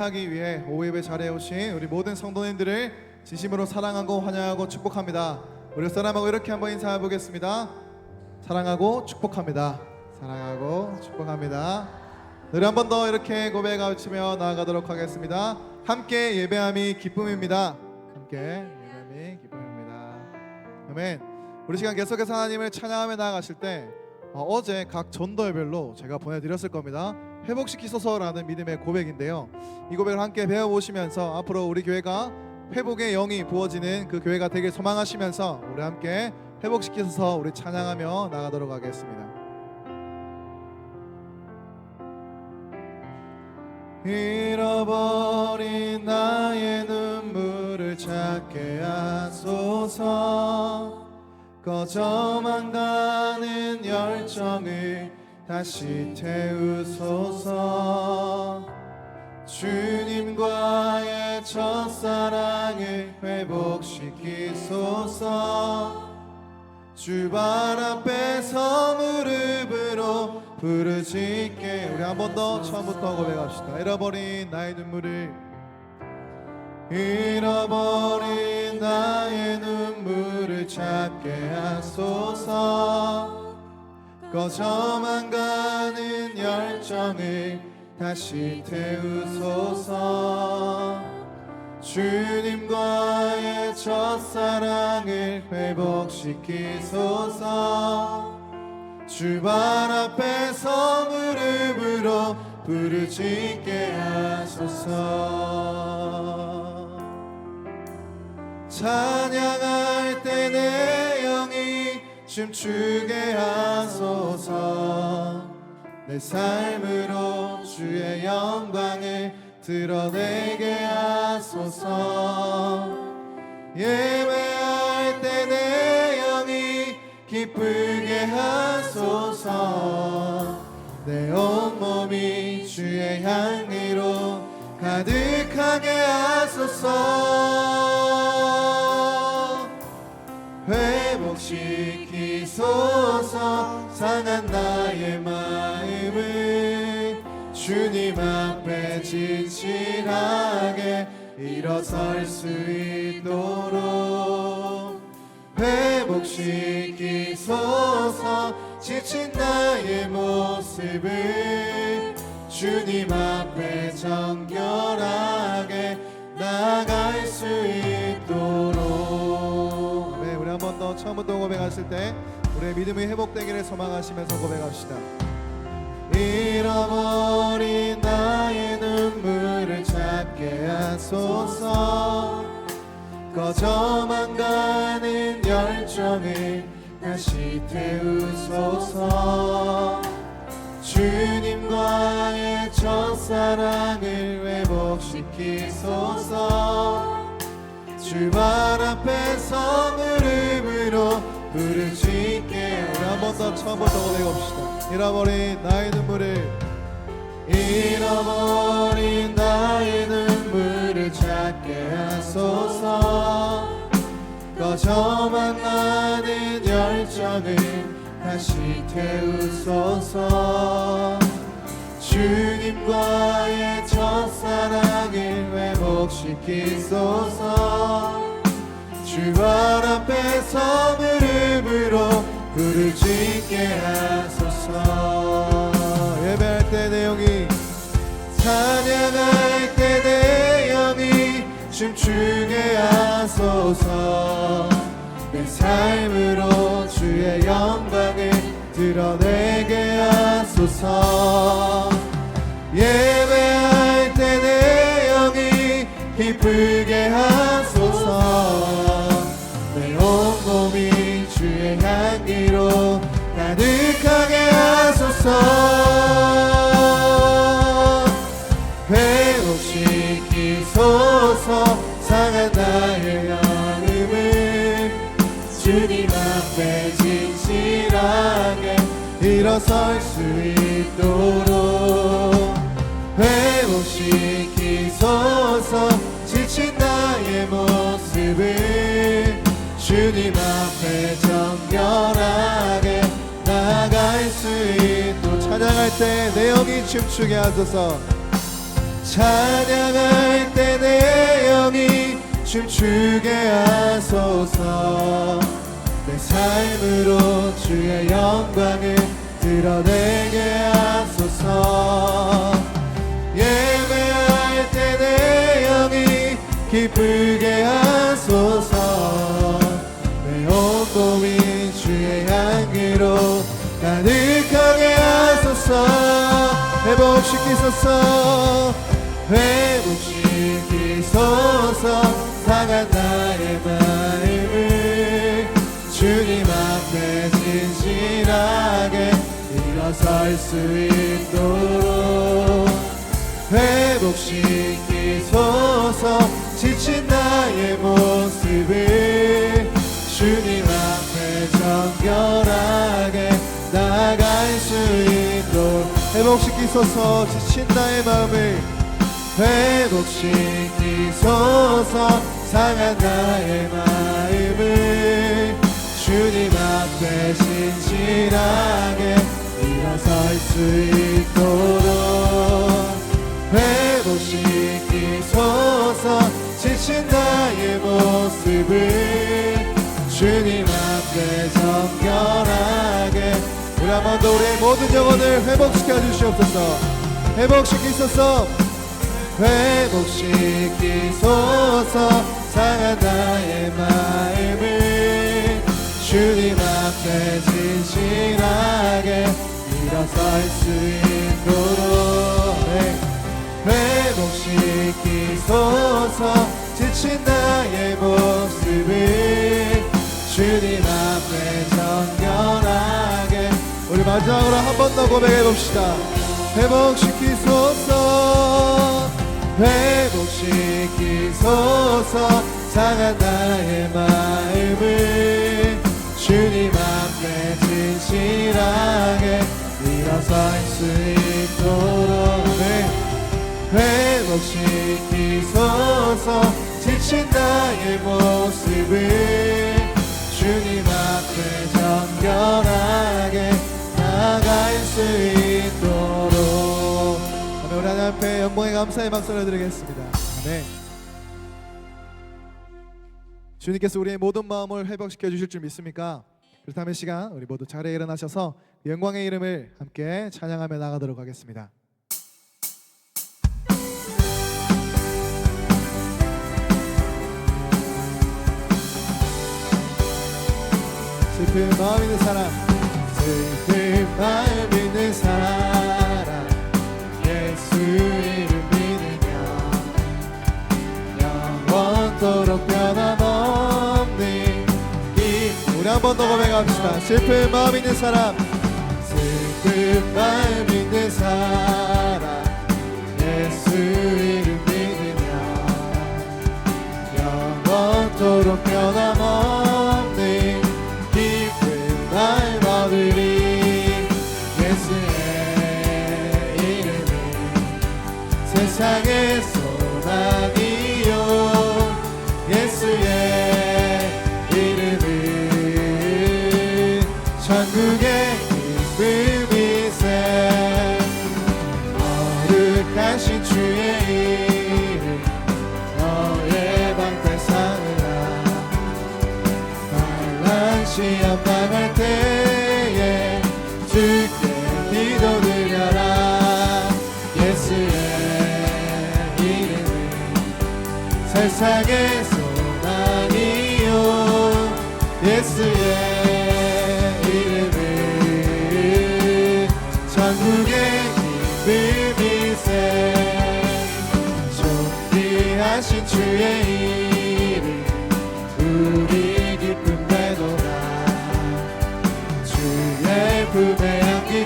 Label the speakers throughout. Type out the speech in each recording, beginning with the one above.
Speaker 1: 하기 위해 오예배 자리에 오신 우리 모든 성도님들을 진심으로 사랑하고 환영하고 축복합니다. 우리 사람하고 이렇게 한번 인사해 보겠습니다. 사랑하고 축복합니다. 사랑하고 축복합니다. 우리 한 번 더 이렇게 고백하시며 나아가도록 하겠습니다. 함께 예배함이 기쁨입니다. 함께 예배함이 기쁨입니다. 아멘. 우리 시간 계속해서 하나님을 찬양하며 나아가실 때 어, 어제 각 전도회별로 제가 보내드렸을 겁니다. 회복시키소서라는 믿음의 고백인데요. 이 고백을 함께 배워보시면서 앞으로 우리 교회가 회복의 영이 부어지는 그 교회가 되길 소망하시면서 우리 함께 회복시키소서 우리 찬양하며 나가도록 하겠습니다. 잃어버린 나의 눈물을 찾게 하소서 꺼져만 가는 열정을 다시 태우소서. 주님과의 첫사랑을 회복시키소서. 주발 앞에서 무릎으로 부르짖게. 우리 한 번 더 처음부터 고백합시다. 잃어버린 나의 눈물을. 잃어버린 나의 눈물을 찾게 하소서 꺼져만 가는 열정을 다시 태우소서. 주님과의 첫사랑을 회복시키소서. 주발 앞에서 무릎으로 부르짖게 하소서. 찬양할 때내 영이 춤추게 하소서. 내 삶으로 주의 영광을 드러내게 하소서. 예배할 때 내 영이 기쁘게 하소서. 내 온몸이 주의 향기로 가득하게 하소서. 회복시 키소서. 상한 나의 마음을 주님 앞에 진실하게 일어설 수 있도록 회복시키소서. 지친 나의 모습을 주님 앞에 정결하게 나갈 수 있도록. 네, 우리 한 번 더 처음부터 고백하실 때 우리의 믿음이 회복되기를 소망하시면서 고백합시다. 잃어버린 나의 눈물을 찾게 하소서. 꺼져만 가는 열정을 다시 태우소서. 주님과의 첫사랑을 회복시키소서. 주발 앞에서 무릎으로 부르짖게 우리 한번 더 처음부터 고백합시다. 잃어버린 나의 눈물을. 잃어버린 나의 눈물을 찾게 하소서. 꺼져만 가는 열정을 다시 태우소서. 주님과의 첫사랑을 회복시키소서. 주발 앞에 서 무릎으로 부르짖게 하소서. 예배할 때 내 영이 찬양할 때 내 영이 춤추게 하소서. 내 삶으로 주의 영광을 드러내게 하소서. 예배할 때 내 영이 기쁘게 하소서. 내 온몸이 주의 향기로 가득하게 하소서. 회복시키소서 상한 나의 마음을 주님 앞에 진실하게 일어설 수 있도록 춤추게 하소서. 찬양할 때 내 영이 춤추게 하소서. 내 삶으로 주의 영광을 드러내게 하소서. 예배할 때 내 영이 기쁘게 하소서. 내 온몸이 주의 향기로 가득하게 하소서 회복시키소서. 회복시키소서. 상한 나의 마음을 주님 앞에 진실하게 일어설 수 있도록. 회복시키소서. 지친 나의 모습을 주님 앞에 정결하게 나갈 수 있도록 회복시키소서 지친 나의 마음을 회복시키소서 상한 나의 마음을 주님 앞에 진실하게 일어설 수 있도록 회복시키소서 지친 나의 모습을 주님 앞에 정결하게 우리 한 번 더 우리의 모든 영혼을 회복시켜 주시옵소서. 회복시키소서. 회복시키소서. 상한 나의 마음을 주님 앞에 진실하게 일어설 수 있도록. 네. 회복시키소서. 지친 나의 모습을 주님 앞에 마지막으로 한 번 더 고백해 봅시다 회복시키소서 회복시키소서 상한 나의 마음을 주님 앞에 진실하게 일어설 수 있도록 네. 회복시키소서 지친 나의 모습을 주님 앞에 정결하게 앞에 영광의 감사의 박수를 드리겠습니다. 아멘. 주님께서 우리의 모든 마음을 회복시켜 주실 줄 믿습니까? 그렇다면 이 시간 우리 모두 자리에 일어나셔서 영광의 이름을 함께 찬양하며 나가도록 하겠습니다. 슬픈 마음 있는 사람 슬픈 마음 한 번 더 고백합시다. 슬픈 마음 있는 사람. 슬픈 마음 있는 사람. 예수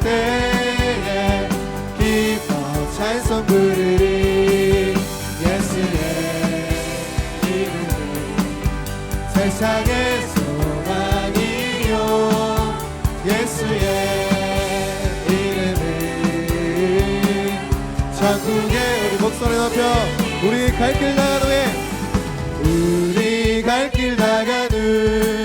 Speaker 1: 때에 기뻐 찬송 부르리 예수의 이름은 천국의 우리 목소리 높여 우리 갈길 후에 우리 갈길후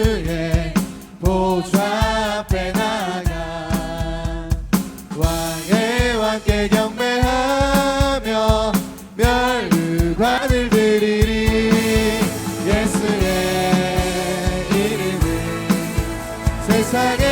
Speaker 1: sangue.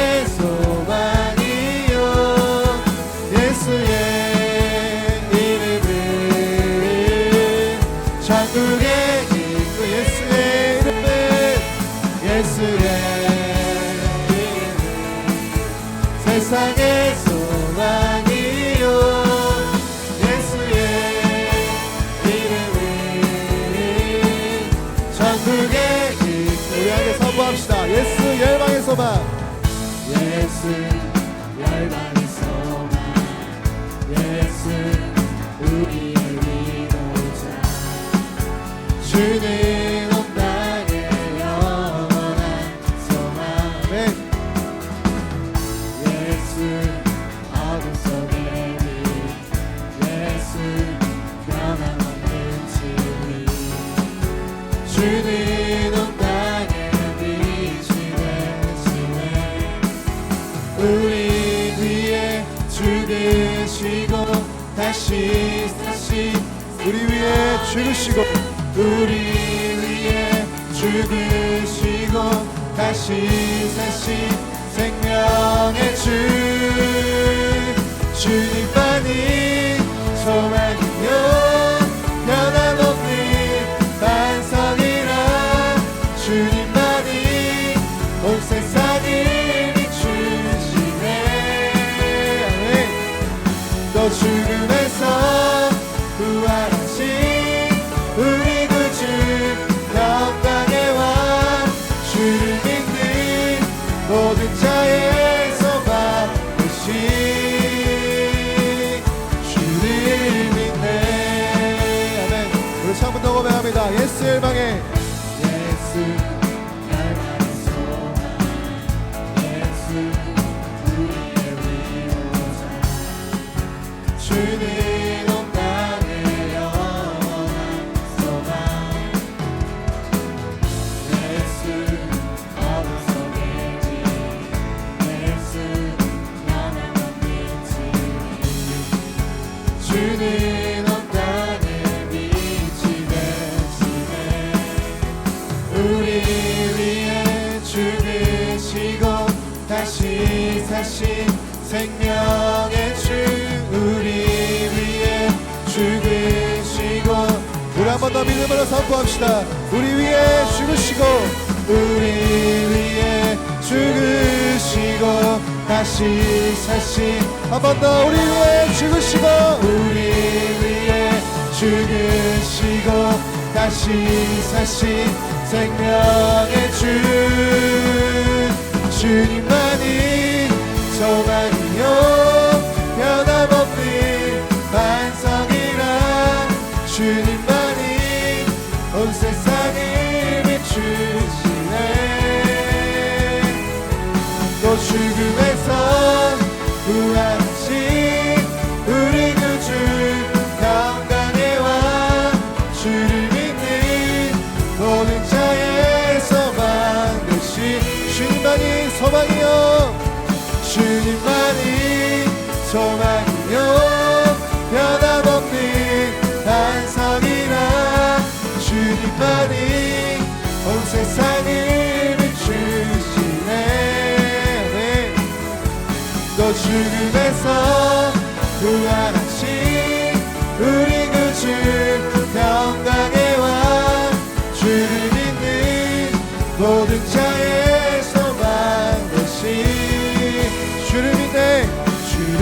Speaker 1: to the 주님만이 소망이 선포합시다. 우리 위에 죽으시고, 우리 위에 죽으시고, 다시 사신 한번 더 우리 위에 죽으시고, 우리 위에 죽으시고, 다시 사신 생명의 주, 주님만이 소망이요. 변함없는 반성이란 주님 주시네. 또 죽음에서 부활 주께서 그 부활하신 우리 구주 평강의 왕 주를 믿는 모든 자의 소망 되신 주를 믿네 주를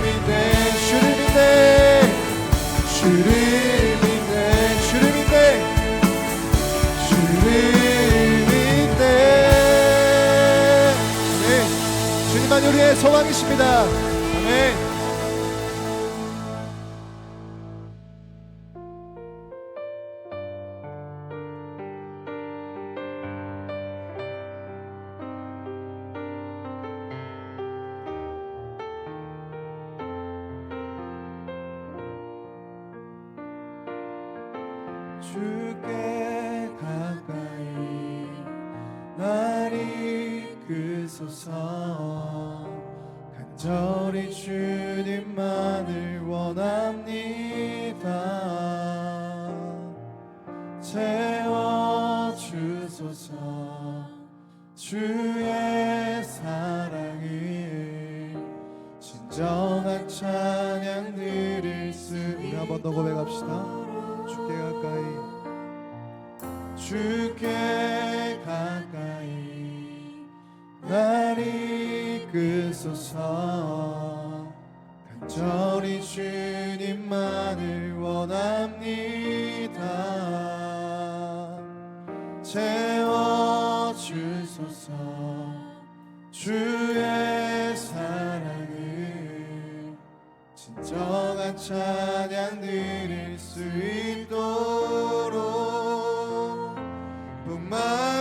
Speaker 1: 믿네 주를 믿네 주를 믿네 주를 믿네 주를 믿네. 네, 주님만 우리의 소망이십니다. 주옵소서. 간절히 주님만 주님만을 원합니다. 채워 주소서. 주의 사랑을 진정한 찬양 드릴 수 있도록. 목마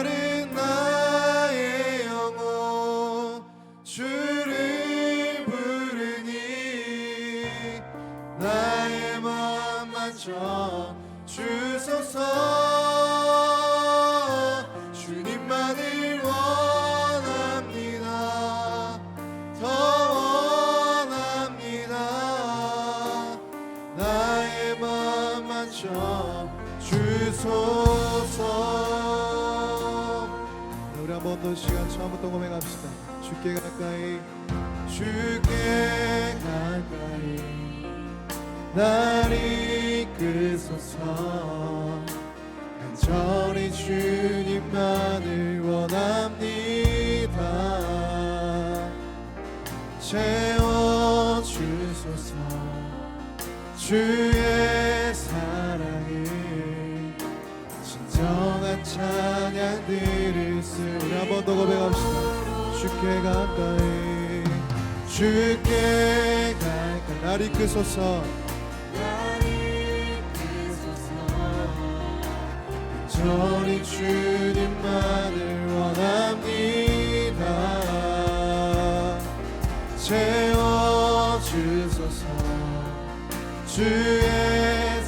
Speaker 1: 맘 만져 주소서. 주님만을 원합니다. 더 원합니다. 나의 맘 만져 주소서. 네, 우리 한 번 더 시간 처음부터 고백합시다. 주께 가까이. 주께 가까이. 날 이끄소서. 간절히 주님만을 원합니다. 채워 주소서. 주의 사랑을 진정한 찬양 드릴 수 우리 한 번 더 고백합시다. 주께 가까이 주께 가까이 날 이끄소서 저리 주님만을 원합니다. 채워 주소서. 주의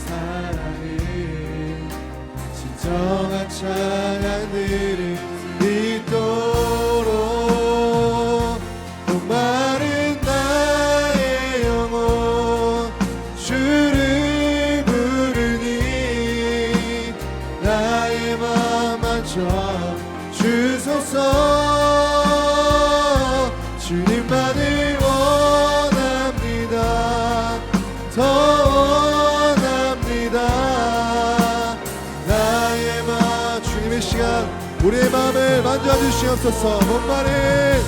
Speaker 1: 사랑을 진정한 찬 주시옵소서 목마른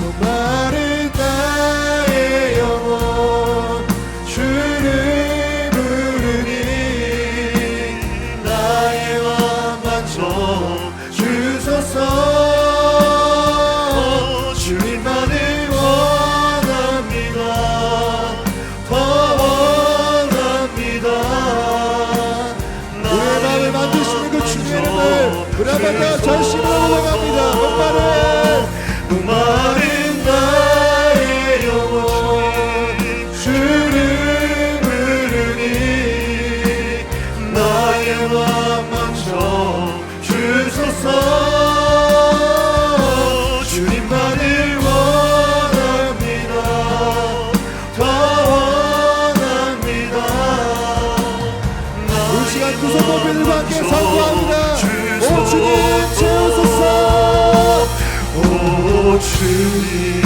Speaker 1: 목마른 나의 영혼 주를 부르니 나의 맘 만져 주소서. 주님만을 원합니다. 더 원합니다. 우리의 마음을 만드시는 그 주님의 이름을 우리 한번 더 전심 오주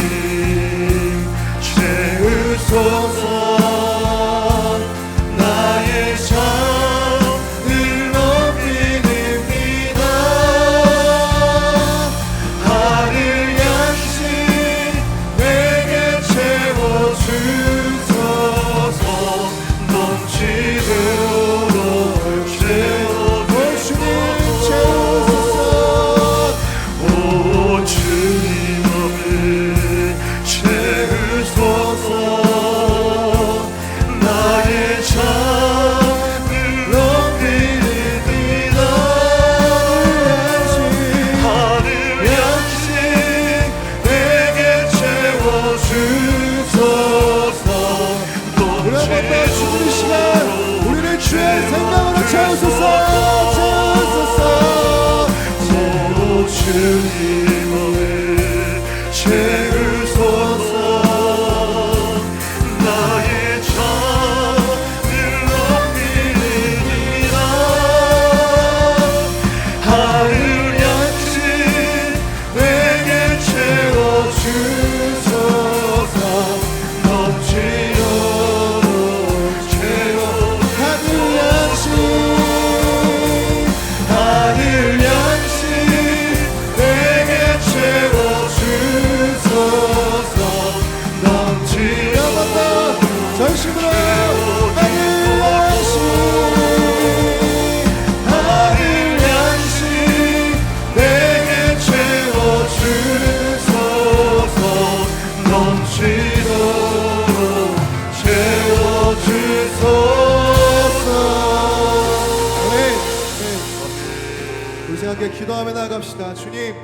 Speaker 1: 함께 기도하며 나아갑시다. 주님,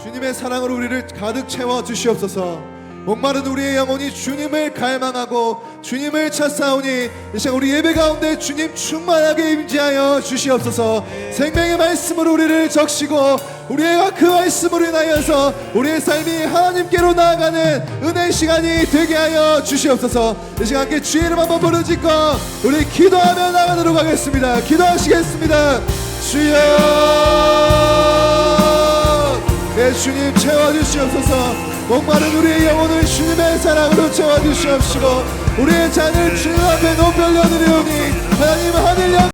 Speaker 1: 주님의 사랑으로 우리를 가득 채워 주시옵소서. 목마른 우리의 영혼이 주님을 갈망하고 주님을 찾사오니 이 시간 우리 예배 가운데 주님 충만하게 임재하여 주시옵소서. 생명의 말씀으로 우리를 적시고 우리가 그 말씀으로 인하여서 우리의 삶이 하나님께로 나아가는 은혜 시간이 되게 하여 주시옵소서. 이 시간 함께 주의 이름 한번 부르짖고 우리 기도하며 나가도록 하겠습니다. 기도하시겠습니다. 주여. 내 주님 채워주시옵소서 목마른 우리의 영혼을 주님의 사랑으로 채워주시옵시고 우리의 잔을 주님 앞에 높여 올려드리오니 하나님 하늘 영